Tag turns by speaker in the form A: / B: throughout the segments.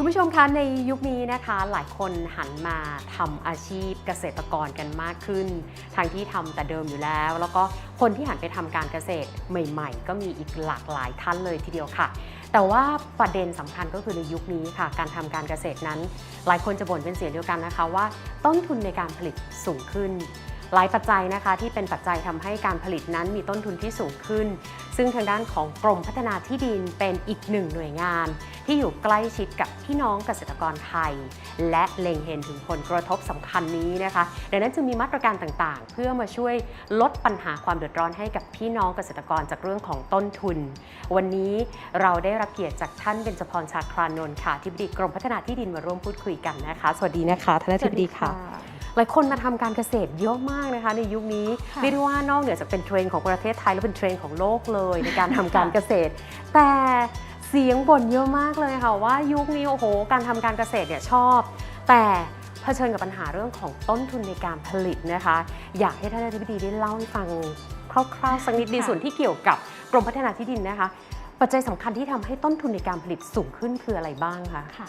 A: คุณผู้ชมคะในยุคนี้นะคะหลายคนหันมาทำอาชีพเกษตรกรกันมากขึ้นทางที่ทำแต่เดิมอยู่แล้ว แล้วก็คนที่หันไปทำการเกษตรใหม่ ๆ ก็มีอีกหลากหลายท่านเลยทีเดียวค่ะ แต่ว่าประเด็นสำคัญก็คือในยุคนี้ค่ะ การทำการเกษตรนั้น หลายคนจะบ่นเป็นเสียงเดียวกันนะคะว่า ต้นทุนในการผลิตสูงขึ้น หลายปัจจัยนะคะที่เป็นปัจจัยทำให้การผลิตนั้นมีต้นทุนที่สูงขึ้น ซึ่งทางด้านของกรมพัฒนาที่ดินเป็นอีกหนึ่งหน่วยงาน ที่อยู่ใกล้ชิดกับพี่น้องเกษตรกรไทย และเล็งเห็นถึงผลกระทบสำคัญนี้นะคะดังนั้นจึงมีมาตรการต่างๆ เพื่อมาช่วยลดปัญหาความเดือดร้อนให้กับพี่น้องเกษตรกรจากเรื่องของต้นทุน วันนี้เราได้รับเกียรติจากท่านเบญจพรชาครานนท์ค่ะที่บดีกรมพัฒนาที่ดินมาร่วมพูดคุยกันนะคะ สวัสดีนะคะท่านอธิบดีค่ะ ลายคนมาทำการเกษตรเยอะมากนะคะในยุคนี้
B: ค่ะ
A: เรียกได้ว่านอกเหนือจากเป็นเทรนด์ของประเทศไทย แล้วเป็นเทรนด์ของโลกเลยในการทำการเกษตร แต่เสียงบ่นเยอะมากเลยค่ะว่ายุคนี้โอ้โห การทำการเกษตรเนี่ยชอบ แต่เผชิญกับปัญหาเรื่องของต้นทุนในการผลิตนะคะ อยากให้ท่านอธิบดีได้เล่าให้ฟังคร่าวๆสักนิดใน
B: ค่ะ
A: ส่วนที่เกี่ยวกับกรมพัฒนาที่ดินนะคะ ปัจจัยสำคัญที่ทำให้ต้นทุนในการผลิตสูงขึ้นคืออะไรบ้างคะ
B: ค่ะ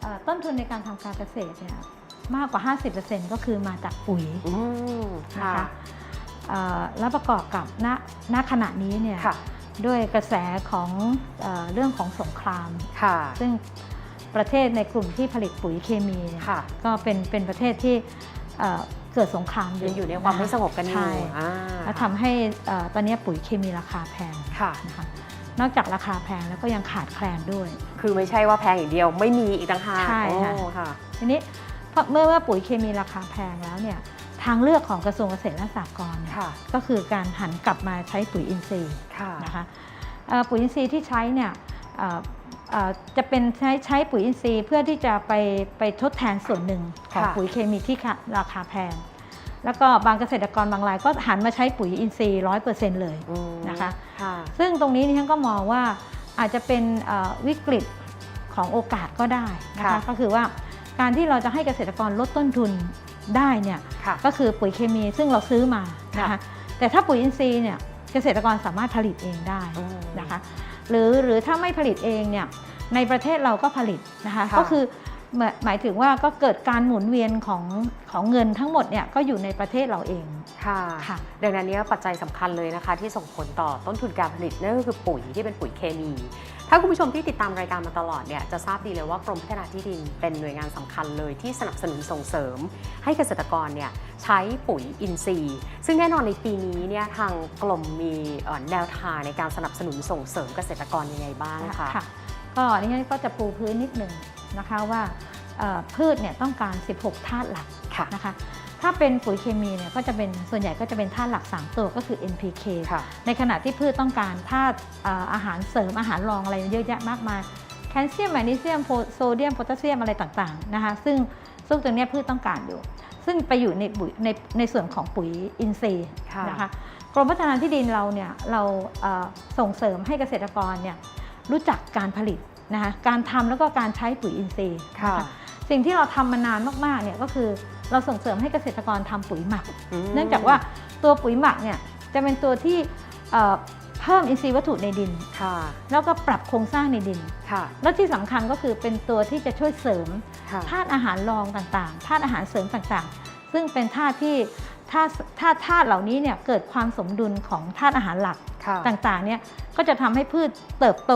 B: เอ่อต้นทุนในการทำการเกษตรเนี่ย มากกว่า 50%ก็คือมาจากปุ๋ย
A: อืม
B: นะ
A: ค่ะ
B: คะเอ่อแล้วประกอบกับณณขณะนี้เนี่ย
A: ค่ะ
B: ด้วยกระแสของเออเรื่องของสงคราม
A: ค่ะ
B: ซึ่งประเทศในกลุ่มที่ผลิตปุ๋ยเคมีเนี่ย
A: ค่ะ
B: ก็เป็นเป็นประเทศที่เอ่อเกิดสงคราม
A: ยังอยู่ในความไม่สงบกันอยู่
B: ใช่
A: อ่า
B: แล้วทำให้เอ่อตอนนี้ปุ๋ยเคมีราคาแพง
A: ค่ะ
B: นะคะนอกจากราคาแพงแล้วก็ยังขาดแคลนด้วย
A: คือไม่ใช่ว่าแพงอย่างเดียวไม่มีอีกต่างหาก
B: ใช่ค่ะ
A: โอ้ค่ะ
B: ทีนี้ พอเมื่อเมื่อปุ๋ยเคมีราคาแพงแล้วเนี่ยทางเลือกของกระทรวงเกษตรและสหกรณ์เนี่ย
A: ค่ะ
B: ก็คือการหันกลับมาใช้ปุ๋ยอินทรีย์
A: ค่ะ
B: นะคะเอ่อปุ๋ยอินทรีย์ที่ใช้เนี่ยเอ่อเอ่อจะเป็นใช้ใช้ปุ๋ยอินทรีย์เพื่อที่จะไปไปทดแทนส่วนหนึ่งของ
A: ค่ะ
B: ปุ๋ยเคมีที่ค่ะราคาแพง แล้วก็บางเกษตรกรบางรายก็หันมาใช้ปุ๋ยอินทรีย์ร้อยเปอร์เซ็นต์เลย
A: อืม
B: นะคะ
A: ค่ะ
B: ซึ่งตรงนี้นี่ฉันก็มองว่าอาจจะเป็นเอ่อวิกฤตของโอกาสก็ได้นะคะ
A: ค่ะ
B: ก็คือว่า การที่เราจะให้เกษตรกรลดต้นทุนได้เนี่ย
A: ค่ะ
B: ก็คือปุ๋ยเคมีซึ่งเราซื้อมานะ
A: ค่ะ
B: คะแต่ถ้าปุ๋ยอินทรีย์เนี่ยเกษตรกรสามารถผลิตเองได้
A: อืม
B: นะคะหรือหรือถ้าไม่ผลิตเองเนี่ยในประเทศเราก็ผลิตนะคะ
A: ค่ะ
B: ก็คือ หมายหมายถึงว่าก็เกิดการหมุนเวียนของของเงินทั้งหมดเนี่ยก็อยู่ในประเทศเราเอง
A: ค่ะ
B: ค่ะ
A: ดังนั้นเนี่ยปัจจัยสำคัญเลยนะคะ ที่ส่งผลต่อต้นทุนการผลิตนั่นก็คือปุ๋ยที่เป็นปุ๋ยเคมี ถ้าคุณผู้ชมที่ติดตามรายการมาตลอดเนี่ยจะทราบดีเลยว่ากรมพัฒนาที่ดินเป็นหน่วยงานสำคัญเลยที่สนับสนุนส่งเสริม ให้เกษตรกรเนี่ยใช้ปุ๋ยอินทรีย์ ซึ่งแน่นอนในปีนี้เนี่ยทางกรมมีเอ่อแนวทางในการสนับสนุนส่งเสริมเกษตรกรยังไงบ้างคะ
B: ค่ะก็นี่ฉันก็จะปูพื้นนิดหนึ่ง นะคะว่าเอ่อพืชเนี่ยต้องการ 16 ธาตุหลัก
A: ค่ะ
B: นะคะ ถ้าเป็นปุ๋ยเคมีเนี่ยก็จะเป็นส่วนใหญ่ก็จะเป็นธาตุหลัก 3 ตัวก็คือ NPK
A: ค่ะ
B: ในขณะที่พืชต้องการธาตุเอ่ออาหารเสริมอาหารรองอะไรเยอะแยะมากมายแคลเซียมแมกนีเซียมโพโซเดียมโพแทสเซียมอะไรต่างๆนะคะซึ่งซึ่งตรงเนี้ยพืชต้องการอยู่ ซึ่งไปอยู่ในปุ๋ยในในส่วนของปุ๋ยอินทรีย์
A: ค่ะ
B: นะคะกรมพัฒนาที่ดินเราเนี่ยเราเอ่อส่งเสริมให้เกษตรกรเนี่ยรู้จักการผลิต นะคะการทำแล้วก็การใช้ปุ๋ยอินทรีย์
A: ค่ะ
B: นสิ่งที่เราทำมานานมากๆเนี่ยก็คือเราส่งเสริมให้เกษตรกรทำปุ๋ยหมัก
A: ม
B: เนื่องจากว่าตัวปุ๋ยหมักเนี่ยจะเป็นตัวที่เอ่อเพิ่มอินทรีย์วัตถุในดิน
A: ค่ะ
B: แล้วก็ปรับโครงสร้างในดิน
A: ค่ะ
B: และที่สำคัญก็คือเป็นตัวที่จะช่วยเสริม
A: ค่ะ
B: ธาตุอาหารรองต่างๆธาตุอาหารเสริมต่างๆ ซึ่งเป็นธาตุที่ธาตุธาตุธาตุเหล่านี้เนี่ยเกิดความสมดุลของธาตุอาหารหลัก
A: ค่ะ
B: ต่างๆเนี่ยก็จะทำให้พืชเติบโต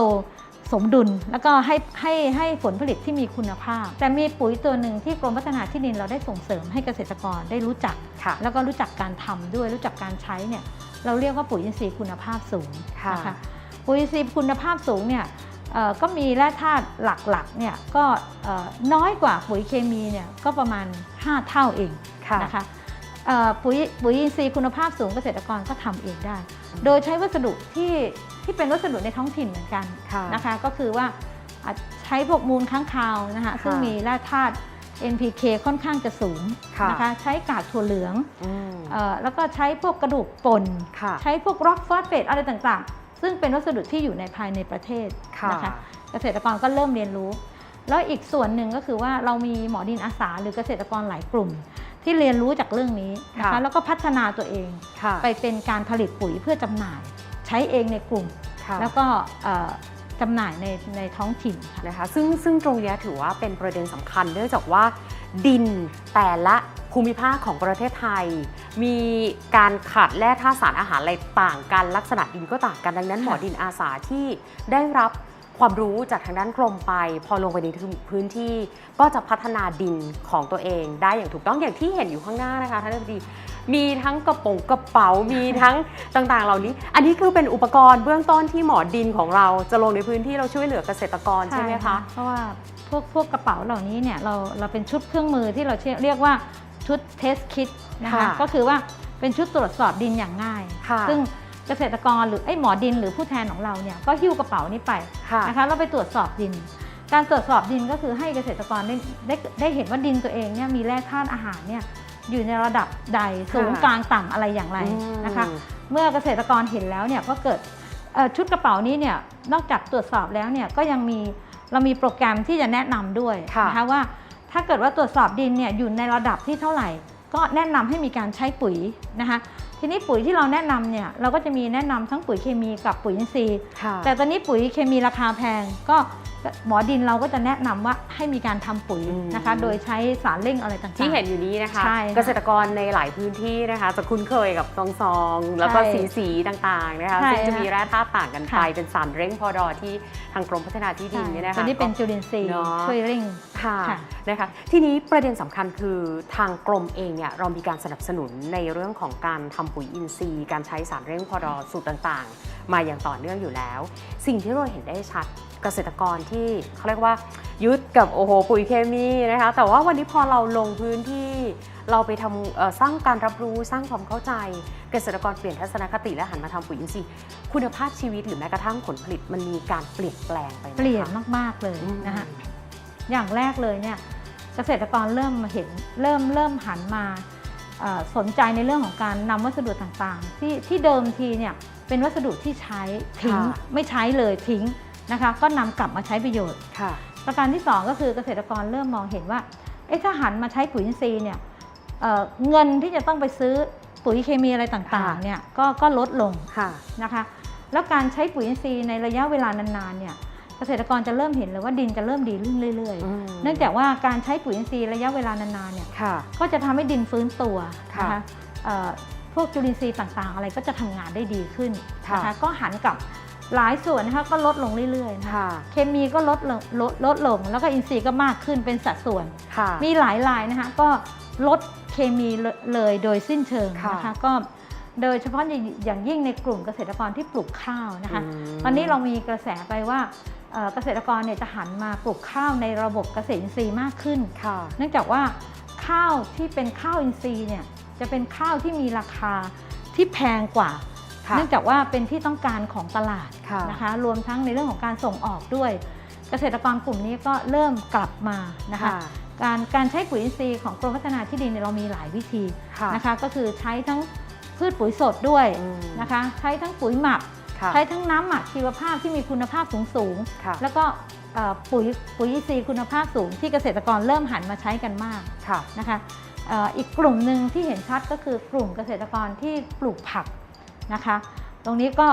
B: สมดุล แล้วก็ให้ให้ให้ผลผลิตที่มีคุณภาพ แต่มีปุ๋ยตัวหนึ่งที่กรมพัฒนาที่ดินเราได้ส่งเสริมให้เกษตรกรได้รู้จัก
A: ค่ะ
B: แล้วก็รู้จักการทำด้วยรู้จักการใช้เนี่ยเราเรียกว่าปุ๋ยอินทรีย์คุณภาพสูง
A: ค่ะ
B: นะคะปุ๋ยอินทรีย์คุณภาพสูงเนี่ยเอ่อก็มีแร่ธาตุหลักๆเนี่ยก็เอ่อน้อยกว่าปุ๋ยเคมีเนี่ยก็ประมาณ 5 เท่าเอง
A: ค่ะ
B: นะคะเอ่อปุ๋ยปุ๋ยอินทรีย์คุณภาพสูงเกษตรกรก็ทำเองได้ โดยใช้วัสดุที่ ที่เป็นวัสดุในท้องถิ่นเหมือนกัน
A: ค่ะ
B: นะคะ ก็คือว่าอะใช้พวกมูลค้างคาวนะคะ
A: ค่ะ
B: ซึ่งมีแร่ธาตุ NPK ค่อนข้างจะสูง
A: ค่ะ
B: นะคะใช้กากถั่วเหลือง
A: อืม
B: เอ่อแล้วก็ใช้พวกกระดูกป่น
A: ค่ะ
B: ใช้พวกร็อกฟอสเฟตอะไรต่างๆ ซึ่งเป็นวัสดุที่อยู่ในภายในประเทศ
A: ค่ะ
B: นะคะเกษตรกรก็เริ่มเรียนรู้ แล้วอีกส่วนหนึ่งก็คือว่าเรามีหมอดินอาสาหรือเกษตรกรหลายกลุ่ม ที่เรียนรู้จากเรื่องนี้นะ
A: ค่ะ
B: คะแล้วก็พัฒนาตัวเอง
A: ค่ะ
B: ไปเป็นการผลิตปุ๋ยเพื่อจำหน่าย ใช้เองในกลุ่ม
A: ค่ะ
B: แล้วก็เอ่อจำหน่ายในในท้องถิ่นค่ะ
A: นะคะซึ่งซึ่งตรงเนี้ยถือว่าเป็นประเด็นสำคัญเนื่องจากว่าดินแต่ละภูมิภาคของประเทศไทย มีการขาดแร่ธาตุสารอาหารอะไรต่างกัน ลักษณะดินก็ต่างกันดังนั้นหมอดินอาสาที่ได้รับ ความรู้จากทางด้านกรมไป พอลงไปในพื้นที่ก็จะพัฒนาดินของตัวเอง ได้อย่างถูกต้องอย่างที่เห็นอยู่ข้างหน้านะคะท่านอธิบดีมีทั้งกระโป๋องกระเป๋ามีทั้งต่างๆ เหล่านี้ อันนี้คือเป็นอุปกรณ์เบื้องต้นที่หมอดินของเราจะลงในพื้นที่เราช่วยเหลือเกษตรกรใช่ไหมคะ
B: เพราะว่าพวกพวกกระเป๋าเหล่านี้เนี่ยเราเราเป็นชุดเครื่องมือที่เราเรียกว่าชุดเทสคิดนะคะ
A: ค่ะ
B: ก็คือว่าเป็นชุดตรวจสอบดินอย่างง่าย
A: ค่ะ
B: ซึ่ง เกษตรกรหรือไอ้หมอดินหรือผู้แทนของเราเนี่ยก็หิ้วกระเป๋านี้ไป
A: ค่ะ
B: นะคะเราไปตรวจสอบดิน การตรวจสอบดินก็คือให้เกษตรกรได้ได้ได้เห็นว่าดินตัวเองเนี่ยมีแร่ธาตุอาหารเนี่ยอยู่ในระดับใดสูง
A: ค่ะ
B: กลางต่ำอะไรอย่างไร
A: อืม
B: นะคะ เมื่อเกษตรกรเห็นแล้วเนี่ยก็เกิดเอ่อชุดกระเป๋านี้เนี่ยนอกจากตรวจสอบแล้วเนี่ยก็ยังมีเรามีโปรแกรมที่จะแนะนำด้วย
A: ค่ะ
B: นะคะว่าถ้าเกิดว่าตรวจสอบดินเนี่ยอยู่ในระดับที่เท่าไหร่ ก็แนะนำให้มีการใช้ปุ๋ยนะคะ ทีนี้ปุ๋ยที่เราแนะนำเนี่ยเราก็จะมีแนะนำทั้งปุ๋ยเคมีกับปุ๋ยอินทรีย์
A: ค่ะ
B: แต่ตอนนี้ปุ๋ยเคมีราคาแพงก็ หมอดินเราก็จะแนะนำว่าให้มีการทำปุ๋ย
A: อืม
B: นะคะ โดยใช้สารเร่งอะไรต่างๆ
A: ที่เห็นอยู่นี้นะคะ
B: ใช่ค่ะ
A: เกษตรกรในหลายพื้นที่นะคะจะคุ้นเคยกับซองซองๆแล้วก็
B: ใช่
A: สีสีๆต่างๆนะคะ
B: ใช่
A: ซึ่งจะ
B: ค่ะ
A: มีแร่ธาตุต่างกันไป
B: ค่ะ
A: เป็นสารเร่งพอดอที่ทางกรมพัฒนาที่ดินเนี่ยนะคะ
B: ตัวนี้เป็นจุลินทรีย์
A: เนาะ
B: ช่วยเร่ง
A: ค่ะ
B: ค่ะ
A: นะคะทีนี้ประเด็นสำคัญคือทางกรมเองเนี่ยเรามีการสนับสนุนในเรื่องของการทำปุ๋ยอินทรีย์ การใช้สารเร่งพอดอสูตรต่างๆ มาอย่างต่อเนื่องอยู่แล้ว สิ่งที่เราเห็นได้ชัดเกษตรกรที่เขาเรียกว่ายึดกับโอ้โหปุ๋ยเคมีนะคะแต่ว่าวันนี้พอเราลงพื้นที่ เราไปทำเอ่อสร้างการรับรู้สร้างความเข้าใจ เกษตรกรเปลี่ยนทัศนคติและหันมาทำปุ๋ยอินทรีย์คุณภาพชีวิตหรือแม้กระทั่งผลผลิตมันมีการเปลี่ยนแปลงไปไหมคะ
B: เปลี่ยนมากๆเลย
A: อืม
B: นะคะอย่างแรกเลยเนี่ยเกษตรกรเริ่มมาเห็นเริ่มเริ่มหันมาเอ่อสนใจในเรื่องของการนำวัสดุต่างๆ ที่ที่เดิมทีเนี่ย เป็นวัสดุที่ใช้ทิ้ง
A: ค่ะ
B: ไม่ใช้เลยทิ้งนะคะ ก็นำกลับมาใช้ประโยชน์
A: ค่ะ
B: ประการที่ 2 ก็คือเกษตรกรเริ่มมองเห็นว่าเอ๊ะถ้าหันมาใช้ปุ๋ยอินทรีย์เนี่ยเอ่อเงินที่จะต้องไปซื้อปุ๋ยเคมีอะไรต่าง
A: ค่ะ
B: ๆเนี่ยก็ก็ลดลง
A: ค่ะ
B: นะคะ แล้วการใช้ปุ๋ยอินทรีย์ในระยะเวลานานๆเนี่ยเกษตรกรจะเริ่มเห็นเลยว่าดินจะเริ่มดีขึ้นเรื่อย
A: อืม
B: ๆเนื่องจากว่าการใช้ปุ๋ยอินทรีย์ระยะเวลานานๆเนี่ย
A: ค่ะ
B: ก็จะทำให้ดินฟื้นตัว
A: ค่ะ
B: นะคะเอ่อพ วกจุลินทรีย์ต่างๆ อะไรก็จะทำงานได้ดีขึ้น
A: ค่ะ
B: นะคะก็หันกลับหลายส่วนนะคะก็ลดลงเรื่อยๆนะคะ
A: ค่ะ
B: เคมีก็ลดลงลดลดลง แล้วก็อินทรีย์ก็มากขึ้นเป็นสัดส่วน
A: ค่ะ
B: มีหลายรายนะคะก็ลดเคมีเลยโดยสิ้นเชิง
A: ค่ะ
B: นะคะก็โดยเฉพาะอย่างยิ่งในกลุ่มเกษตรกรที่ปลูกข้าวนะคะ
A: ม
B: ตอนนี้เรามีกระแสไปว่าเอ่อเกษตรกรเนี่ยจะหันมาปลูกข้าวในระบบเกษตรอินทรีย์มากขึ้น
A: ค่ะ
B: เนื่องจากว่าข้าวที่เป็นข้าวอินทรีย์เนี่ย จะเป็นข้าวที่มีราคาที่แพงกว่า
A: ค่ะ
B: เนื่องจากว่าเป็นที่ต้องการของตลาด
A: ค่ะ
B: นะคะ รวมทั้งในเรื่องของการส่งออกด้วย เกษตรกรกลุ่มนี้ก็เริ่มกลับมานะคะ
A: ค่ะ
B: การการใช้ปุ๋ยอินทรีย์ของกรมพัฒนาที่ดินเนี่ยเรามีหลายวิธี
A: ค่ะ
B: นะคะ ก็คือใช้ทั้งพืชปุ๋ยสดด้วย
A: อืม
B: นะคะ ใช้ทั้งปุ๋ยหมัก
A: ค่ะ
B: ใช้ทั้งน้ำหมักชีวภาพที่มีคุณภาพสูงสูงๆ
A: ค่ะ
B: แล้วก็เอ่อปุ๋ยปุ๋ยอินทรีย์คุณภาพสูงที่เกษตรกรเริ่มหันมาใช้กันมาก
A: ค่ะ
B: นะคะเอ่ออีกกลุ่มหนึ่งที่เห็นชัดก็คือกลุ่มเกษตรกรที่ปลูกผักนะคะ ตรงนี้ก็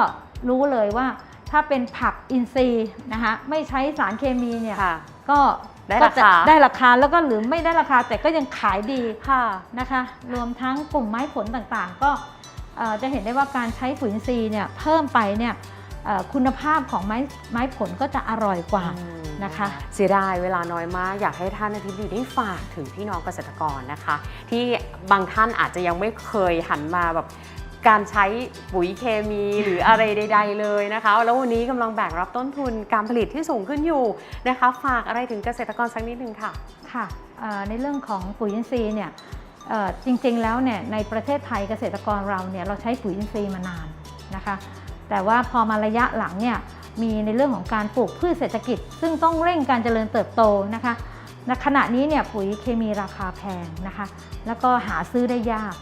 B: รู้เลยว่าถ้าเป็นผักอินทรีย์นะคะไม่ใช้สารเคมีเนี่ย
A: ค่ะ
B: ก็
A: ได้ราคา
B: ก็จะได้ราคาแล้วก็หรือไม่ได้ราคาแต่ก็ยังขายดี
A: ค่ะ
B: นะคะ รวมทั้งกลุ่มไม้ผลต่างๆ ก็เอ่อจะเห็นได้ว่าการใช้ปุ๋ยอินทรีย์เนี่ยเพิ่มไปเนี่ยเอ่อคุณภาพของไม้ไม้ผลก็จะอร่อยกว่า นะคะ
A: เสียดายเวลาน้อยมาก อยากให้ท่านอธิบดีได้ฝากถึงพี่น้องเกษตรกรนะคะ ที่บางท่านอาจจะยังไม่เคยหันมาแบบการใช้ปุ๋ยเคมีหรืออะไรใด ๆ เลยนะคะ แล้ววันนี้กำลังแบกรับต้นทุนการผลิตที่สูงขึ้นอยู่นะคะ ฝากอะไรถึงเกษตรกรสักนิดนึงค่ะ
B: ค่ะในเรื่องของปุ๋ยอินทรีย์เนี่ยจริงๆแล้วเนี่ยในประเทศไทยเกษตรกรเราเนี่ยเราใช้ปุ๋ยอินทรีย์มานานนะคะ แต่ว่าพอมาระยะหลังเนี่ย มีในเรื่องของการปลูกพืชเศรษฐกิจ ซึ่งต้องเร่งการเจริญเติบโตนะคะณขณะนี้เนี่ยปุ๋ยเคมีราคาแพงนะคะ แล้วก็หาซื้อได้ยาก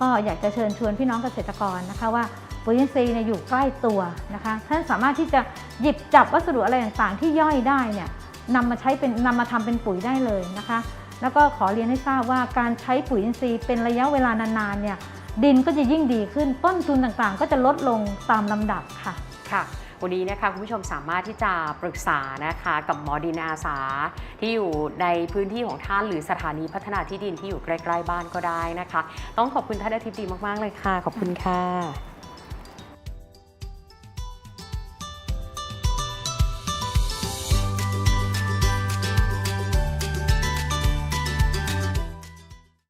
B: ก็อยากจะเชิญชวนพี่น้องเกษตรกรนะคะว่าปุ๋ยอินทรีย์เนี่ยอยู่ใกล้ตัวนะคะท่านสามารถที่จะหยิบจับวัสดุอะไรต่างๆ ที่ย่อยได้เนี่ยนำมาใช้เป็นนำมาทำเป็นปุ๋ยได้เลยนะคะ แล้วก็ขอเรียนให้ทราบว่าการใช้ปุ๋ยอินทรีย์เป็นระยะเวลานานๆเนี่ยดินก็จะยิ่งดีขึ้นต้นทุนต่างๆ ก็จะลดลงตามลำดับค่ะ
A: ค่ะ วันนี้นะคะคุณผู้ชมสามารถที่จะปรึกษานะคะกับหมอดินอาสา ที่อยู่ในพื้นที่ของท่านหรือสถานีพัฒนาที่ดินที่อยู่ใกล้ ๆ บ้านก็ได้นะคะ ต้องขอบคุณท่านอาทิตย์ดีมากๆเลยค่ะ ขอบคุณค่ะ